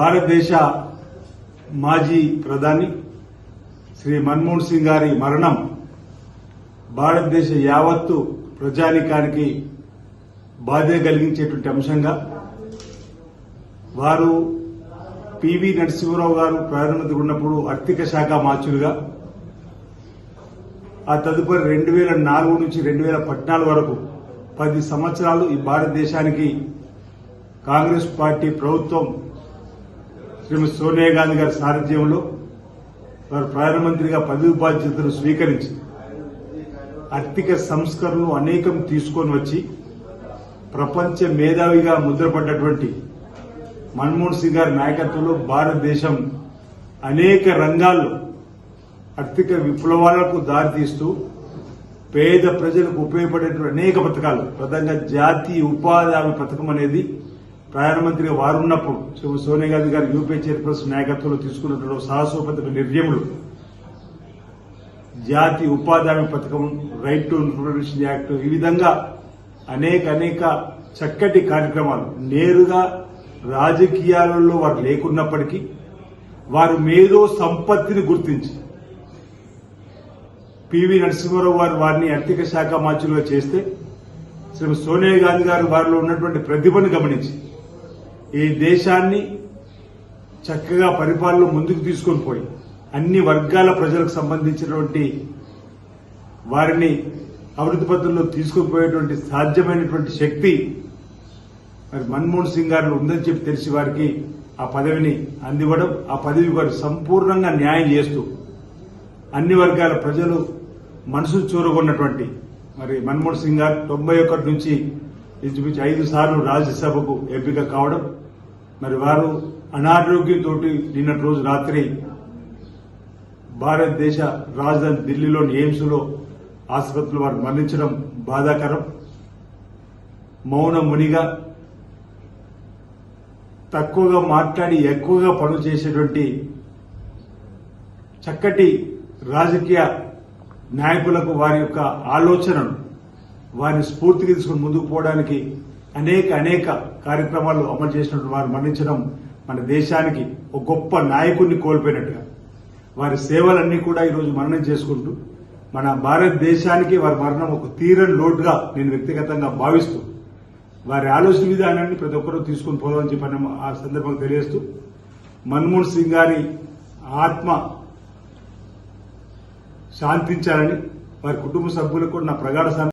భారతదేశ మాజీ ప్రధాని శ్రీ మన్మోహన్ సింగ్ గారి మరణం భారతదేశ యావత్తు ప్రజానికానికి బాధ్యత కలిగించేటువంటి అంశంగా వారు పివి నరసింహరావు గారు ప్రధానమంత్రి ఉన్నప్పుడు ఆర్థిక శాఖ మాచులుగా ఆ తదుపరి రెండు వేల నాలుగు నుంచి రెండు వేల పద్నాలుగు వరకు పది సంవత్సరాలు ఈ భారతదేశానికి కాంగ్రెస్ పార్టీ ప్రభుత్వం శ్రీమతి సోనియా గాంధీ గారి సారథ్యంలో వారు ప్రధానమంత్రిగా పదవి బాధ్యతలు స్వీకరించి ఆర్థిక సంస్కరణలు అనేకం తీసుకొని వచ్చి ప్రపంచ మేధావిగా ముద్రపడ్డటువంటి మన్మోహన్ సింగ్ గారి నాయకత్వంలో భారతదేశం అనేక రంగాల్లో ఆర్థిక విప్లవాలకు దారితీస్తూ పేద ప్రజలకు ఉపయోగపడేటువంటి అనేక పథకాలు. ప్రధానంగా జాతీయ ఉపాధి హామీ పథకం అనేది ప్రధానమంత్రి వారున్నప్పుడు శ్రీమతి సోనియా గాంధీ గారు యూపీఏ చైర్పర్సన్ నాయకత్వంలో తీసుకున్నటువంటి సాహసోపథక నిర్యములు జాతీయ ఉపాధి హామీ పథకం రైట్ టు ఇన్ఫర్మేషన్ యాక్ట్ ఈ విధంగా అనేక అనేక చక్కటి కార్యక్రమాలు నేరుగా రాజకీయాలలో వారు లేకున్నప్పటికీ వారు మేధో సంపత్తిని గుర్తించి పివి నరసింహారావు వారు వారిని ఆర్థిక శాఖ మంత్రులుగా చేస్తే శ్రీమతి సోనియా గాంధీ గారు వారిలో ఉన్నటువంటి ప్రతిభను గమనించి ఈ దేశాన్ని చక్కగా పరిపాలన ముందుకు తీసుకొని పోయి అన్ని వర్గాల ప్రజలకు సంబంధించినటువంటి వారిని అభివృద్ధి పథంలో తీసుకుపోయేటువంటి సాధ్యమైనటువంటి శక్తి మరి మన్మోహన్ సింగ్ గారిలో ఉందని చెప్పి తెలిసి వారికి ఆ పదవిని అందివ్వడం ఆ పదవి వారు సంపూర్ణంగా న్యాయం చేస్తూ అన్ని వర్గాల ప్రజలు మనసు చూరగొన్నటువంటి మరి మన్మోహన్ సింగ్ గారు తొంభై ఒకటి నుంచి ఇంచుమించు ఐదు సార్లు రాజ్యసభకు ఎంపిక కావడం మరి వారు అనారోగ్యంతో నిన్నటి రోజు రాత్రి భారతదేశ రాజధాని ఢిల్లీలోని ఎయిమ్స్లో ఆసుపత్రిలో వారు మరణించడం బాధాకరం. మౌన మునిగా తక్కువగా మాట్లాడి ఎక్కువగా పనులు చేసేటువంటి చక్కటి రాజకీయ నాయకులకు వారి యొక్క ఆలోచనను వారిని స్ఫూర్తికి తీసుకుని ముందుకు పోవడానికి అనేక అనేక కార్యక్రమాలు అమలు చేసినట్టు వారు మరణించడం మన దేశానికి ఒక గొప్ప నాయకుడిని కోల్పోయినట్టుగా. వారి సేవలన్నీ కూడా ఈరోజు మరణం చేసుకుంటూ మన భారతదేశానికి వారి మరణం ఒక తీరని లోటుగా నేను వ్యక్తిగతంగా భావిస్తూ వారి ఆలోచన విధానాన్ని ప్రతి ఒక్కరూ తీసుకుని పోదామని చెప్పి మనం ఆ సందర్భంగా తెలియజేస్తూ మన్మోహన్ సింగ్ గారి ఆత్మ శాంతించాలని వారి కుటుంబ సభ్యులకు నా ప్రగాఢ సానుభూతి